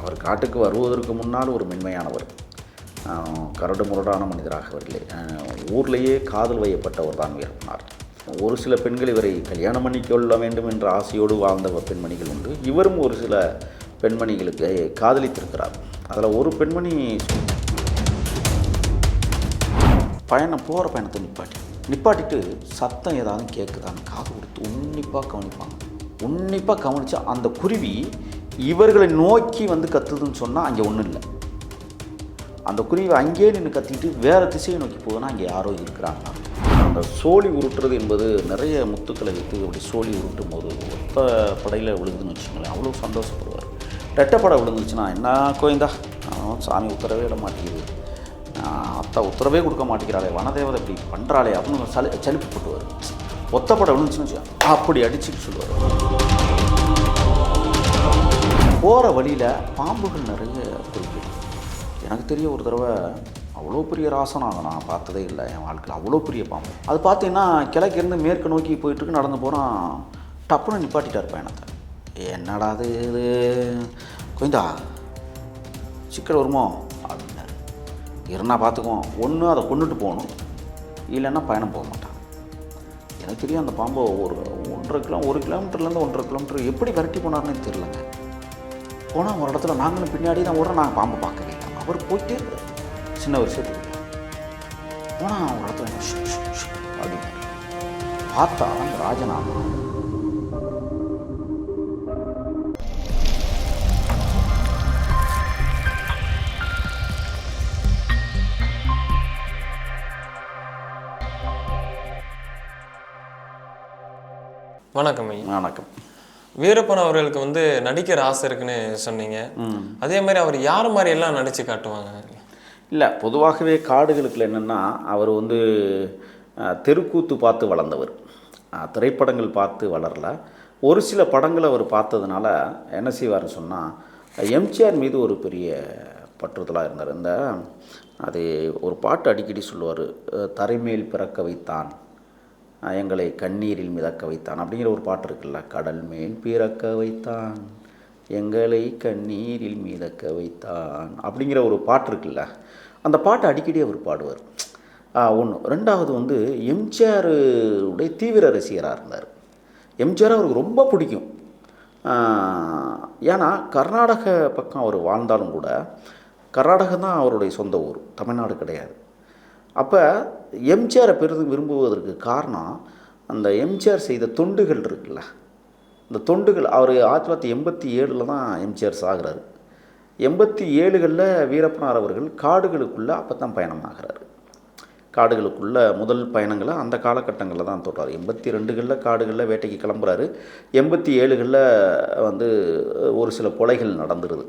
அவர் காட்டுக்கு வருவதற்கு முன்னால் ஒரு மென்மையானவர். கரடு முரடான மனிதராக வரவில்லை ஊர்லேயே காதல் வயப்பட்டவர் தான் வீரப்பனார். ஒரு சில பெண்கள் இவரை கல்யாணம் பண்ணிக்கொள்ள வேண்டும் என்ற ஆசையோடு வாழ்ந்த பெண்மணிகள் உண்டு. இவரும் ஒரு சில பெண்மணிகளுக்கு காதலித்திருக்கிறார். அதில் ஒரு பெண்மணி பயணம் போகிற பயணத்தை நிப்பாட்டி நிப்பாட்டிட்டு சத்தம் ஏதாவது கேட்குதான்னு காது கொடுத்து உன்னிப்பாக கவனிப்பாங்க. உன்னிப்பாக கவனித்தா அந்த குருவி இவர்களை நோக்கி வந்து கத்துதுன்னு சொன்னால் அங்கே ஒன்றும் இல்லை. அந்த குருவி அங்கேயே நின்று கத்திட்டு வேறு திசையை நோக்கி போகுதுன்னா அங்கே யாரோ இருக்கிறாங்க. அந்த சோழி உருட்டுறது என்பது நிறைய முத்துக்களை வைத்து அப்படி சோழி உருட்டும் போது ஒத்த படையில் விழுதுன்னு வச்சுக்கோங்களேன் அவ்வளோ சந்தோஷப்படுவார். ரெட்டப்படை விழுந்துச்சுன்னா என்ன கோயந்தா சாமி உத்தரவே விட மாட்டேங்குது. அத்தை அத்தா உத்தரவே கொடுக்க மாட்டேங்கிறாளே வனதேவதை இப்படி பண்ணுறாளே அப்படின்னு சலி சலிப்பு போட்டுவார். ஒத்தப்படை விழுந்துச்சுன்னு வச்சு அப்படி அடிச்சுட்டு சொல்லுவார். போகிற வழியில் பாம்புகள் நிறைய குறிப்பிடும் எனக்கு தெரிய ஒரு தடவை அவ்வளோ பெரிய ராசனாக நான் பார்த்ததே இல்லை. என் வாழ்க்கையில் அவ்வளோ பெரிய பாம்பு. அது பார்த்தீங்கன்னா கிழக்கிருந்து மேற்கு நோக்கி போயிட்டுருக்கு நடந்து போகிறான் டப்புன்னு நிப்பாட்டிட்டார் பயணத்தை என்னடா அது இது? கொய்ந்தா சிக்கல் வருமோ? அப்படின்னாரு இருந்தா பார்த்துக்குவோம் ஒன்று அதை கொண்டுட்டு போகணும். இல்லைன்னா பயணம் போக மாட்டான். எனக்கு தெரியும் அந்த பாம்பை ஒரு ஒன்றரை கிலோ ஒரு கிலோமீட்டர்லேருந்து ஒன்றரை கிலோமீட்டர் எப்படி விரட்டி போனார்னு தெரிலங்க போனால் ஒரு இடத்துல நாங்களும் பின்னாடி தான் ஓடுறோம் நாங்கள் பாம்பை பார்க்கவே இல்லை. அவர் போயிட்டே இருக்காரு. சின்ன விஷயத்துக்கு போனால் ஒரு இடத்துல அப்படின்னு பார்த்தா அந்த ராஜநாதன் வணக்கம் ஐயா. வணக்கம். வீரப்பன் அவர்களுக்கு வந்து நடிக்கிற ஆசை இருக்குன்னு சொன்னீங்க. அதே மாதிரி அவர் யார் மாதிரி எல்லாம் நடிச்சு காட்டுவாங்க? இல்லை பொதுவாகவே காடுகளுக்குள்ள என்னென்னா அவர் வந்து தெருக்கூத்து பார்த்து வளர்ந்தவர். திரைப்படங்கள் பார்த்து வளரல. ஒரு சில படங்களை அவர் பார்த்ததுனால என்ன செய்வார்னு சொன்னால் எம்ஜிஆர் மீது ஒரு பெரிய பற்றுதலாக இருந்தார். இந்த அது ஒரு பாட்டு அடிக்கடி சொல்லுவார் தரைமேல் பிறக்க வைத்தான். எங்களை கண்ணீரில் மிதக்க வைத்தான். அப்படிங்கிற ஒரு பாட்டு இருக்குல்ல கடல் மேல் பிறக்க வைத்தான் எங்களை கண்ணீரில் மிதக்க வைத்தான் அப்படிங்கிற ஒரு பாட்டு இருக்குல்ல அந்த பாட்டை அடிக்கடி அவர் பாடுவார். ஒன்று ரெண்டாவது வந்து எம்ஜிஆருடைய தீவிர ரசிகராக இருந்தார். எம்ஜிஆர் அவருக்கு ரொம்ப பிடிக்கும். ஏன்னா கர்நாடக பக்கம் அவர் வாழ்ந்தாலும் கூட கர்நாடகம் தான் அவருடைய சொந்த ஊர் தமிழ்நாடு கிடையாது. அப்போ எம்ஜிஆரை பெரிதும் விரும்புவதற்கு காரணம் அந்த எம்ஜிஆர் செய்த தொண்டுகள் இருக்குல்ல? இந்த தொண்டுகள் அவர் ஆயிரத்தி தொள்ளாயிரத்தி எண்பத்தி ஏழில் தான் எம்ஜிஆர் சாகிறாரு எண்பத்தி ஏழுகளில் வீரப்பனார் அவர்கள் காடுகளுக்குள்ளே அப்போ தான் பயணமாகிறாரு. காடுகளுக்குள்ள முதல் பயணங்களை அந்த காலகட்டங்களில் தான் தொடரார் எண்பத்தி ரெண்டுகளில் காடுகளில் வேட்டைக்கு கிளம்புறாரு. எண்பத்தி ஏழுகளில் வந்து ஒரு சில கொலைகள் நடந்துருது.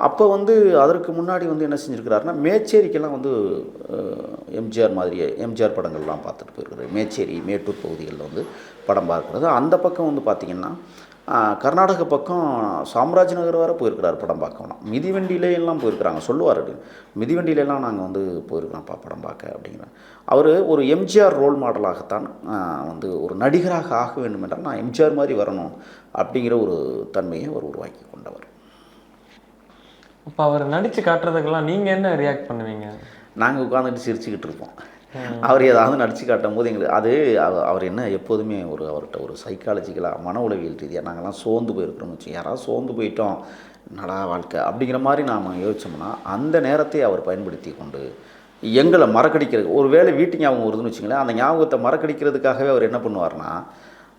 அப்போ வந்து அதற்கு முன்னாடி வந்து என்ன செஞ்சுருக்கிறாருன்னா மேச்சேரிக்கெல்லாம் வந்து எம்ஜிஆர் மாதிரியே எம்ஜிஆர் படங்கள்லாம் பார்த்துட்டு போயிருக்காரு மேச்சேரி மேட்டூர் பகுதிகளில் வந்து படம் பார்க்குறது. அந்த பக்கம் வந்து பார்த்திங்கன்னா கர்நாடக பக்கம் சாம்ராஜ் நகர் வரை போயிருக்கிறார் படம் பார்க்கணும் மிதிவண்டியிலே எல்லாம் போயிருக்கிறாங்க. சொல்லுவார் அப்படின்னு மிதிவண்டியிலலாம் நாங்கள் வந்து போயிருக்கிறோம்ப்பா படம் பார்க்க அப்படிங்கிற. அவர் ஒரு எம்ஜிஆர் ரோல் மாடலாகத்தான் வந்து ஒரு நடிகராக ஆக வேண்டும் என்றால் நான் எம்ஜிஆர் மாதிரி வரணும் அப்படிங்கிற ஒரு தன்மையை அவர் உருவாக்கி கொண்டவர். அப்போ அவர் நடித்து காட்டுறதுக்கெல்லாம் நீங்கள் என்ன ரியாக்ட் பண்ணுவீங்க? நாங்கள் உட்காந்துட்டு சிரிச்சுக்கிட்டு இருப்போம். அவர் ஏதாவது நடித்து காட்டும் போது எங்களுக்கு அது அவர் என்ன எப்போதுமே ஒரு அவர்கிட்ட ஒரு சைக்காலஜிக்கலாக மன உளவியல் ரீதியாக நாங்கள்லாம் சோர்ந்து போயிருக்கிறோம்னு வச்சு யாராவது சோர்ந்து போயிட்டோம் நடா வாழ்க்கை? அப்படிங்கிற மாதிரி நாம் யோசிச்சோம்னா அந்த நேரத்தை அவர் பயன்படுத்தி கொண்டு எங்களை மறக்கடிக்கிறது ஒரு வேளை வீட்டு ஞாபகம் வருதுன்னு வச்சுங்களேன் அந்த ஞாபகத்தை மறக்கடிக்கிறதுக்காகவே அவர் என்ன பண்ணுவார்னா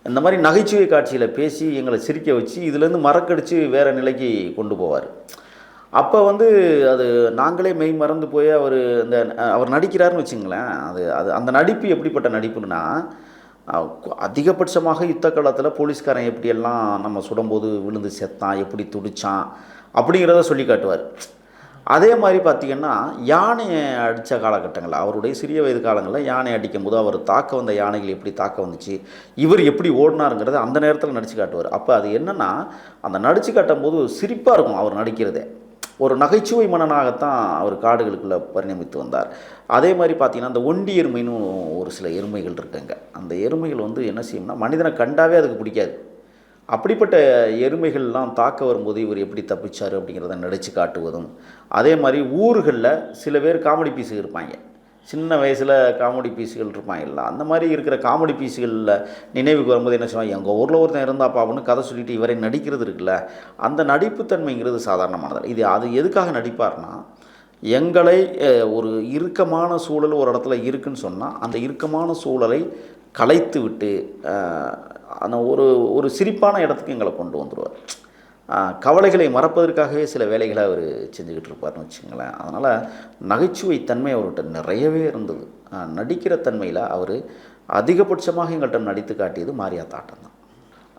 இந்த மாதிரி நகைச்சுவை காட்சியில் பேசி எங்களை சிரிக்க வச்சு இதுலேருந்து மறக்கடிச்சு வேறு நிலைக்கு கொண்டு போவார். அப்போ வந்து அது நாங்களே மெய் மறந்து போய் அவர் இந்த அவர் நடிக்கிறாருன்னு வச்சுங்களேன் அது அது அந்த நடிப்பு எப்படிப்பட்ட நடிப்புன்னா அதிகபட்சமாக யுத்த காலத்தில் போலீஸ்காரன் எப்படியெல்லாம் நம்ம சுடும்போது விழுந்து செத்தான் எப்படி துடிச்சான் அப்படிங்கிறத சொல்லி காட்டுவார். அதே மாதிரி பார்த்திங்கன்னா யானையை அடித்த காலகட்டங்கள் அவருடைய சிறிய வயது காலங்களில் யானை அடிக்கும் போது அவர் தாக்க வந்த யானைகள் எப்படி தாக்க வந்துச்சு இவர் எப்படி ஓடினாருங்கிறத அந்த நேரத்தில் நடித்து காட்டுவார். அப்போ அது என்னென்னா அந்த நடித்து காட்டும் போது சிரிப்பாக இருக்கும் அவர் நடிக்கிறதே. ஒரு நகைச்சுவை மன்னனாகத்தான் அவர் காடுகளுக்குள்ளே பரிணமித்து வந்தார். அதே மாதிரி பார்த்தீங்கன்னா அந்த ஒண்டி எருமைன்னு ஒரு சில எருமைகள் இருக்குங்க. அந்த எருமைகள் வந்து என்ன செய்யும்னா மனிதனை கண்டாவே அதுக்கு பிடிக்காது. அப்படிப்பட்ட எருமைகள்லாம் தாக்க வரும்போது இவர் எப்படி தப்பிச்சார் அப்படிங்கிறத நடித்து காட்டுவதும் அதே மாதிரி ஊர்களில் சில பேர் காமெடி பீஸு இருப்பாங்க. சின்ன வயசில் காமெடி பீஸுகள் இல்லை. அந்த மாதிரி இருக்கிற காமெடி பீஸுகளில் நினைவுக்கு வரும்போது என்ன சொல்லுவாங்க? எங்கள் ஊரில் ஒருத்தன் இருந்தாப்பா அப்படின்னு கதை சொல்லிட்டு இவரை நடிக்கிறது இருக்குல்ல அந்த நடிப்புத்தன்மைங்கிறது சாதாரணமானது இது அது எதுக்காக நடிப்பார்னா எங்களை ஒரு இறுக்கமான சூழல் ஒரு இடத்துல இருக்குன்னு சொன்னால் அந்த இறுக்கமான சூழலை கலைத்து விட்டு அந்த ஒரு ஒரு சிரிப்பான இடத்துக்கு எங்களை கொண்டு வந்துடுவார் கவலைகளை மறப்பதற்காகவே சில வேலைகளை அவர் செஞ்சுக்கிட்டு இருப்பார்னு வச்சுங்களேன் அதனால் நகைச்சுவை தன்மை அவர்கிட்ட நிறையவே இருந்தது. நடிக்கிற தன்மையில் அவர் அதிகபட்சமாக எங்கள்கிட்ட நடித்து காட்டியது மாரியாத்தாட்டம் தான்.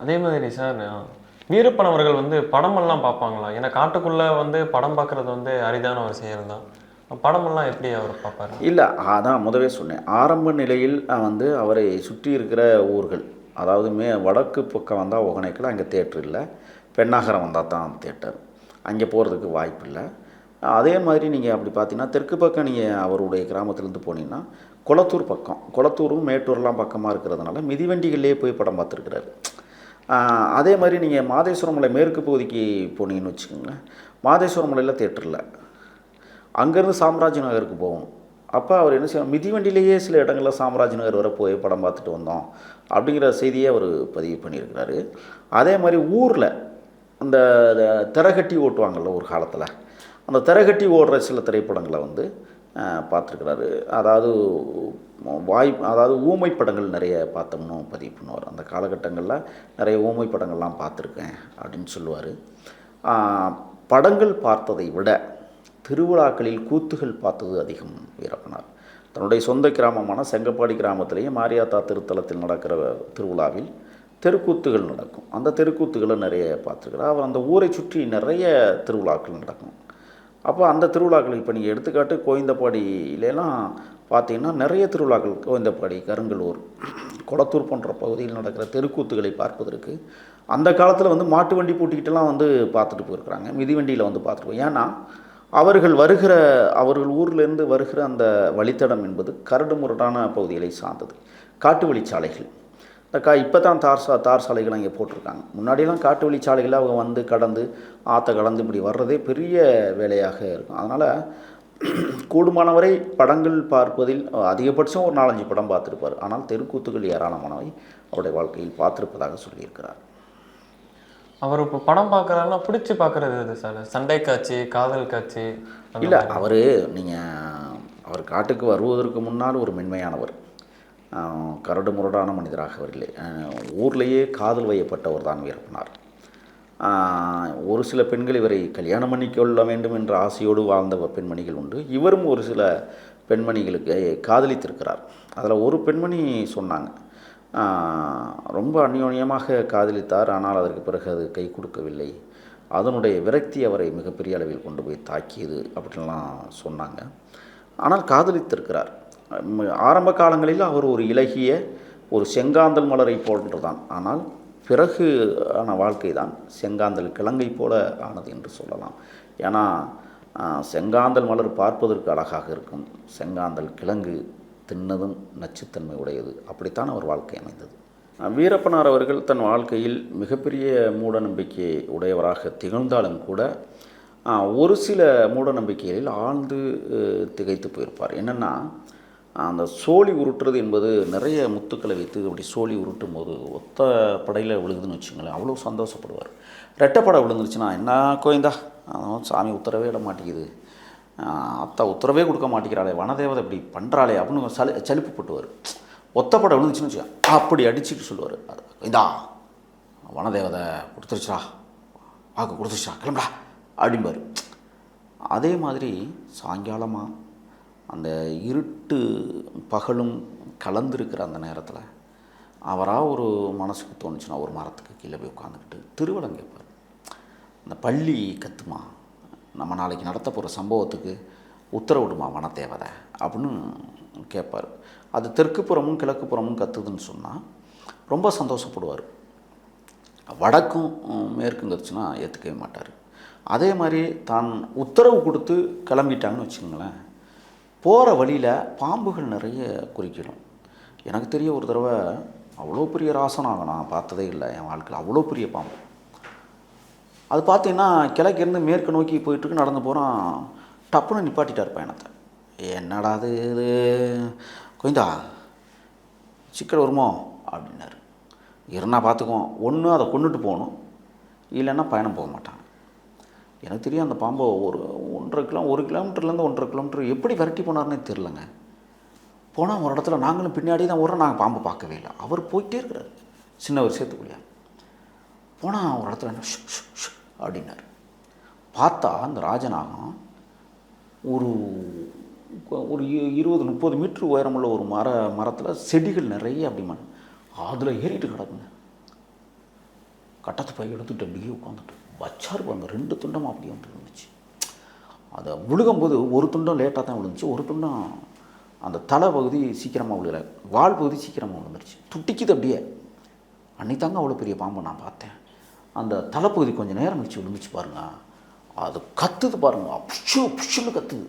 அதே மாதிரி சார் வீரப்பன் அவர்கள் வந்து படமெல்லாம் பார்ப்பாங்களா? ஏன்னா காட்டுக்குள்ளே வந்து படம் பார்க்குறது வந்து அரிதான ஒரு செயல் தான். படமெல்லாம் எப்படி அவர் பார்ப்பாரு? இல்லை அதான் முதவே சொன்னேன். ஆரம்ப நிலையில் வந்து அவரை சுற்றி இருக்கிற ஊர்கள் அதாவது மே வடக்கு பக்கம் வந்தால் ஒகனைக்கில் அங்கே தேட்டர் இல்லை. பெண்ணாகரம் வந்தால் தான் தேட்டர் அங்கே போகிறதுக்கு வாய்ப்பு இல்லை. அதே மாதிரி நீங்கள் அப்படி பார்த்தீங்கன்னா தெற்கு பக்கம் நீங்கள் அவருடைய கிராமத்துலேருந்து போனீங்கன்னா குளத்தூர் பக்கம் குளத்தூரும் மேட்டூர்லாம் பக்கமாக இருக்கிறதுனால மிதிவண்டிகள்லேயே போய் படம் பார்த்துருக்குறாரு. அதே மாதிரி நீங்கள் மாதேஸ்வரம் மலை மேற்கு பகுதிக்கு போனீங்கன்னு வச்சுக்கோங்களேன் மாதேஸ்வரம் மலையில் தேட்டரில் அங்கேருந்து சாம்ராஜ் நகருக்கு போவோம் அப்போ அவர் என்ன செய்வார்? மிதிவண்டியிலேயே சில இடங்களில் சாம்ராஜ் நகர் வரை போய் படம் பார்த்துட்டு வந்தோம் அப்படிங்கிற செய்தியை அவர் பதிவு பண்ணியிருக்கிறாரு. அதே மாதிரி ஊரில் அந்த திரகட்டி ஓட்டுவாங்கள்ல ஒரு காலத்தில் அந்த திரகட்டி ஓடுற சில திரைப்படங்களை வந்து பார்த்துருக்குறாரு பார்த்துருக்கிறாரு. அதாவது வாய் அதாவது ஊமை படங்கள் நிறைய பார்த்தோம்னு பதிவு பண்ணுவார். அந்த காலகட்டங்களில் நிறைய ஊமை படங்கள்லாம் பார்த்துருக்கேன் அப்படின்னு சொல்லுவார். படங்கள் பார்த்ததை விட திருவிழாக்களில் கூத்துகள் பார்த்தது அதிகம் வீரப்பனார். தன்னுடைய சொந்த கிராமமான செங்கப்பாடி கிராமத்திலேயே மாரியாத்தா திருத்தலத்தில் நடக்கிற திருவிழாவில் தெருக்கூத்துகள் நடக்கும். அந்த தெருக்கூத்துகளை நிறைய பார்த்துருக்கிறார் அவர் அந்த ஊரை சுற்றி நிறைய திருவிழாக்கள் நடக்கும். அப்போ அந்த திருவிழாக்கள் இப்போ நீங்கள் எடுத்துக்காட்டு கோயந்தப்பாடியிலலாம் பார்த்தீங்கன்னா நிறைய திருவிழாக்கள். கோயந்தப்பாடி கருங்கலூர் கொளத்தூர் போன்ற பகுதியில் நடக்கிற தெருக்கூத்துகளை பார்ப்பதற்கு அந்த காலத்தில் வந்து மாட்டு வண்டி பூட்டிக்கிட்டெல்லாம் வந்து பார்த்துட்டு போயிருக்கிறாங்க. மிதிவண்டியில் வந்து பார்த்துட்டு ஏன்னா அவர்கள் வருகிற அவர்கள் ஊர்லேருந்து வருகிற அந்த வழித்தடம் என்பது கரடு முரடான பகுதிகளை சார்ந்தது. காட்டு வழிச்சாலைகள். கா இப்போ தான் தார் சா தார் சாலைகள் இங்கே போட்டிருக்காங்க. முன்னாடியெல்லாம் காட்டு வழிச்சாலைகளில் அவங்க வந்து கடந்து ஆற்றை கடந்து இப்படி வர்றதே பெரிய வேலையாக இருக்கும். அதனால் கூடுமானவரை படங்கள் பார்ப்பதில் அதிகபட்சம் ஒரு நாலஞ்சு படம் பார்த்துருப்பார். ஆனால் தெருக்கூத்துகள் ஏராளமானவை அவருடைய வாழ்க்கையில் பார்த்திருப்பதாக சொல்லியிருக்கிறார். அவர் இப்போ படம் பார்க்குறாருன்னா பிடிச்சி பார்க்குறது எது சார்? சண்டை காட்சி காதல் காட்சி இல்லை. அவர் நீங்கள் அவர் காட்டுக்கு வருவதற்கு முன்னால் ஒரு மென்மையானவர். கரடு முரடான மனிதராக அவர் இல்லை. ஊர்லேயே காதல் வயப்பட்டவர் தான் வீரப்பனார். ஒரு சில பெண்கள் இவரை கல்யாணம் பண்ணிக்கொள்ள வேண்டும் என்ற ஆசையோடு வாழ்ந்த பெண்மணிகள் உண்டு. இவரும் ஒரு சில பெண்மணிகளுக்கு காதலித்திருக்கிறார். அதில் ஒரு பெண்மணி சொன்னாங்க ரொம்ப அந்யோன்யமாக காதலித்தார் ஆனால் அதற்கு பிறகு அது கை கொடுக்கவில்லை. அதனுடைய விரக்தி அவரை மிகப்பெரிய அளவில் கொண்டு போய் தாக்கியது அப்படின்லாம் சொன்னாங்க. ஆனால் காதலித்திருக்கிறார். ஆரம்ப காலங்களில் அவர் ஒரு இலகிய ஒரு செங்காந்தல் மலரை போன்றதான். ஆனால் பிறகு ஆன வாழ்க்கை தான் செங்காந்தல் கிழங்கை போல ஆனது என்று சொல்லலாம். ஏன்னா செங்காந்தல் மலர் பார்ப்பதற்கு அழகாக இருக்கும். செங்காந்தல் கிழங்கு தின்னதும் நச்சுத்தன்மை உடையது. அப்படித்தான் அவர் வாழ்க்கை அமைந்தது. வீரப்பனார் அவர்கள் தன் வாழ்க்கையில் மிகப்பெரிய மூட நம்பிக்கை உடையவராக திகழ்ந்தாலும் கூட ஒரு சில மூட நம்பிக்கைகளில் ஆழ்ந்து திகைத்து போயிருப்பார். என்னென்னா அந்த சோழி உருட்டுறது என்பது நிறைய முத்துக்களை வைத்து அப்படி சோழி உருட்டும் போது ஒத்த படையில் விழுகுதுன்னு வச்சுங்களேன் அவ்வளோ சந்தோஷப்படுவார். ரெட்டைப்படை விழுந்துருச்சுன்னா என்ன கோயந்தா? சாமி உத்தரவே இட மாட்டேங்குது. அத்தா உத்தரவே கொடுக்க மாட்டேங்கிறாளே வனதேவதை இப்படி பண்ணுறாளே அப்படின்னு சலி சலிப்பு போட்டுவார். ஒத்தப்படை விழுந்துச்சுன்னு வச்சுக்கோங்க அப்படி அடிச்சுட்டு சொல்லுவார். இந்தா வனதேவதை கொடுத்துருச்சுடா வாக்கு கொடுத்துருச்சா கிளம்புடா அப்படிம்பார். அதே மாதிரி சாயங்காலமாக அந்த இருட்டு பகலும் கலந்துருக்கிற அந்த நேரத்தில் அவராக ஒரு மனசுக்கு தோணுச்சுன்னா ஒரு மரத்துக்கு கீழே போய் உட்காந்துக்கிட்டு திருவடம் கேட்பார் அந்த பள்ளி கத்துமா நம்ம நாளைக்கு நடத்த போகிற சம்பவத்துக்கு உத்தரவிடுமா வனத்தேவதை அப்படின்னு கேட்பார் அது தெற்கு புறமும் கிழக்கு புறமும் கத்துதுன்னு சொன்னால் ரொம்ப சந்தோஷப்படுவார். வடக்கும் மேற்கும் கத்துச்சுன்னா ஏற்றுக்கவே மாட்டார். அதே மாதிரி தான் உத்தரவு கொடுத்து கிளம்பிட்டாங்கன்னு வச்சுக்கோங்களேன். போகிற வழியில் பாம்புகள் நிறைய குறிக்கிடும். எனக்கு தெரிய ஒரு தடவை அவ்வளோ பெரிய ராசனாக நான் பார்த்ததே இல்லை. என் வாழ்க்கையில் அவ்வளோ பெரிய பாம்பு. அது பார்த்தீங்கன்னா கிழக்கிருந்து மேற்கு நோக்கி போயிட்டுருக்கு நடந்து போகிறான் டப்புன்னு நிப்பாட்டிட்டார் பயணத்தை. என்னடா அது இது? கொய்ந்தா சிக்கல் வருமோ? அப்படின்னாரு. இருந்தால் பார்த்துக்குவோம் ஒன்று அதை கொண்டுட்டு போகணும். இல்லைன்னா பயணம் போக மாட்டான் எனக்கு தெரியும் அந்த பாம்பை ஒரு ஒன்றரை கிலோ ஒரு கிலோமீட்டர்லேருந்து ஒன்றரை கிலோமீட்டர் எப்படி விரட்டி போனார்னே தெரிலங்க போனால் ஒரு இடத்துல நாங்களும் பின்னாடி தான் ஓடுறோம் நாங்கள் பாம்பை பார்க்கவே இல்லை. அவர் போயிட்டே இருக்கிறார் சின்ன சேர்த்துக்குள்ளியா போனால் ஒரு இடத்துல என்ன ஷு, ஷு, ஷு அப்படின்னாரு. பார்த்தா அந்த ராஜநாகம் ஒரு ஒரு இருபது முப்பது மீட்ரு உயரமுள்ள ஒரு மர மரத்தில் செடிகள் நிறைய அப்படி மண் அதில் ஏறிட்டு கிடக்குங்க. கட்டத்து பை எடுத்துட்டு அப்படியே உட்காந்துட்டு. வச்சாரு பாருங்க ரெண்டு துண்டம் அப்படியே வந்து இருந்துச்சு அதை விழுகும்போது ஒரு துண்டம் லேட்டாக தான் விழுந்துச்சு. ஒரு துண்டம் அந்த தலை பகுதி சீக்கிரமாக விழுகலை. வால் பகுதி சீக்கிரமாக விழுந்துருச்சு. துட்டிக்குது அப்படியே. அன்னைக்கு தாங்க அவ்வளோ பெரிய பாம்பை நான் பார்த்தேன். அந்த தலைப்பகுதி கொஞ்சம் நேரம் கழிச்சு விழுந்துச்சு பாருங்க. அது கத்துது பாருங்க. புஷு புஷுன்னு கத்துது.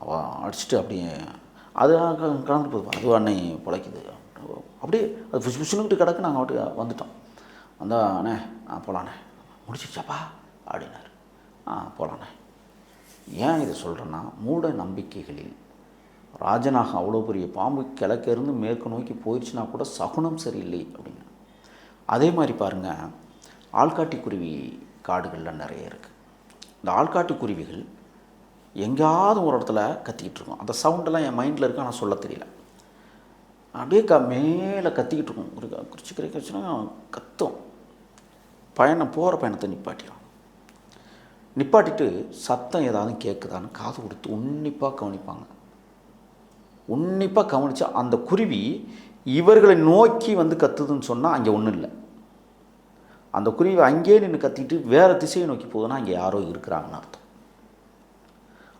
அவள் அடிச்சுட்டு அப்படியே அது கலந்துட்டு போகுது. அது அன்னை பிழைக்குது. அப்படியே அது புஷ் புஷுன்னுக்கிட்டு கிடக்கு. நாங்கள் அவட்டு வந்துட்டோம். வந்தா அண்ணே ஆ போகலாண்ணே முடிச்சிருச்சாப்பா? அப்படின்னாரு. ஆ போகலாண்ணே ஏன் இதை சொல்கிறேன்னா மூட நம்பிக்கைகளில் ராஜனாக அவ்வளோ பெரிய பாம்பு கிழக்கிருந்து மேற்கு நோக்கி போயிடுச்சுன்னா கூட சகுனம் சரியில்லை அப்படிங்க அதே மாதிரி பாருங்கள் ஆள்காட்டி குருவி காடுகளில் நிறைய இருக்குது இந்த ஆள்காட்டி குருவிகள் எங்கேயாவது ஒரு இடத்துல கத்திக்கிட்டு இருக்கும். அந்த சவுண்டெல்லாம் என் மைண்டில் இருக்கு ஆனால் சொல்ல தெரியல. அப்படியே க மேலே கத்திக்கிட்டு இருக்கும். ஒரு க- குறிச்சி கத்தும். பயணம் போகிற பயணத்தை நிப்பாட்டிடும் நிப்பாட்டிட்டு சத்தம் ஏதாவது கேட்குதான்னு காது கொடுத்து உன்னிப்பாக கவனிப்பாங்க. உன்னிப்பாக கவனிச்சா அந்த குருவி இவர்களை நோக்கி வந்து கத்துதுன்னு சொன்னால் அங்கே ஒன்றும் இல்லை. அந்த குருவி அங்கேயே நின்று கத்திட்டு வேறு திசையை நோக்கி போகுதுன்னா அங்கே யாரோ இருக்கிறாங்கன்னு அர்த்தம்.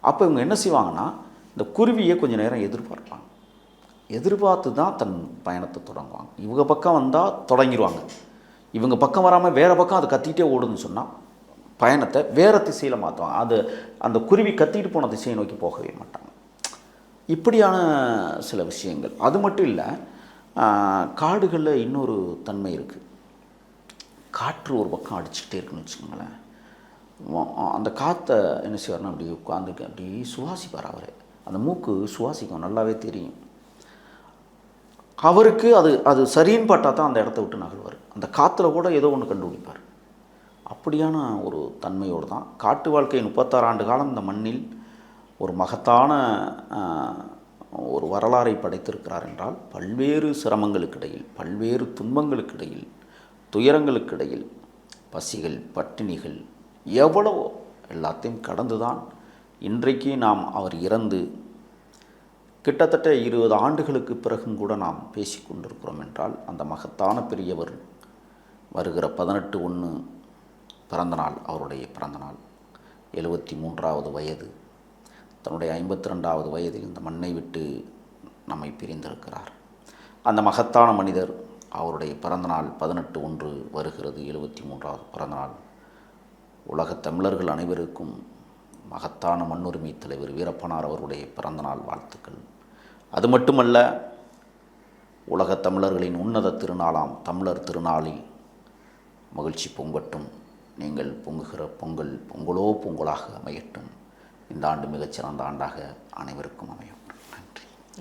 அப்போ இவங்க என்ன செய்வாங்கன்னா இந்த குருவியை கொஞ்சம் நேரம் எதிர்பார்ப்பாங்க. எதிர்பார்த்து தான் தன் பயணத்தை தொடங்குவாங்க. இவங்க பக்கம் வந்தால் தொடங்கிடுவாங்க இவங்க பக்கம் வராமல் வேறு பக்கம் அது கத்திக்கிட்டே ஓடுன்னு சொன்னால் பயணத்தை வேறு திசையில் மாற்றுவாங்க அது அந்த குருவி கத்திட்டு போன திசையை நோக்கி போகவே மாட்டாங்க. இப்படியான சில விஷயங்கள். அது மட்டும் இல்லை காடுகளில் இன்னொரு தன்மை இருக்குது காற்று ஒரு பக்கம் அடிச்சுக்கிட்டே இருக்குன்னு வச்சுக்கோங்களேன். அந்த காற்றை என்ன செய்வார்னா அப்படி உட்காந்துருக்கு அப்படி சுவாசிப்பார் அவர். அந்த மூக்கு சுவாசிக்கும் நல்லாவே தெரியும். அவருக்கு அது அது சரின்னு பட்டால் தான் அந்த இடத்த விட்டு நகழ்வார் அந்த காற்றுல கூட ஏதோ ஒன்று கண்டுபிடிப்பார். அப்படியான ஒரு தன்மையோடு தான் காட்டு வாழ்க்கை முப்பத்தாறு ஆண்டு காலம் இந்த மண்ணில் ஒரு மகத்தான ஒரு வரலாறை படைத்திருக்கிறார் என்றால் பல்வேறு சிரமங்களுக்கிடையில் பல்வேறு துன்பங்களுக்கிடையில் துயரங்களுக்கிடையில் பசிகள் பட்டினிகள் எவ்வளவோ எல்லாத்தையும் கடந்து தான் இன்றைக்கு நாம் அவர் இறந்து கிட்டத்தட்ட இருபது ஆண்டுகளுக்கு பிறகும் கூட நாம் பேசிக் கொண்டிருக்கிறோம் என்றால் அந்த மகத்தான பெரியவர் வருகிற பதினெட்டு ஒன்று பிறந்தநாள் அவருடைய பிறந்தநாள். எழுபத்தி மூன்றாவது வயது. தன்னுடைய ஐம்பத்தி ரெண்டாவது வயதில் இந்த மண்ணை விட்டு நம்மை பிரிந்திருக்கிறார். அந்த மகத்தான மனிதர் அவருடைய பிறந்தநாள் பதினெட்டு ஒன்று வருகிறது எழுபத்தி மூன்றாவது பிறந்தநாள். உலகத் தமிழர்கள் அனைவருக்கும் மகத்தான மண்ணுரிமை தலைவர் வீரப்பனார் அவருடைய பிறந்தநாள் வாழ்த்துக்கள். அது மட்டுமல்ல உலகத் தமிழர்களின் உன்னத திருநாளாம் தமிழர் திருநாளில் மகிழ்ச்சி பொங்கட்டும். நீங்கள் பொங்குகிற பொங்கல் பொங்கலோ பொங்கலாக அமையட்டும். இந்த ஆண்டு மிகச்சிறந்த ஆண்டாக அனைவருக்கும் அமையும்.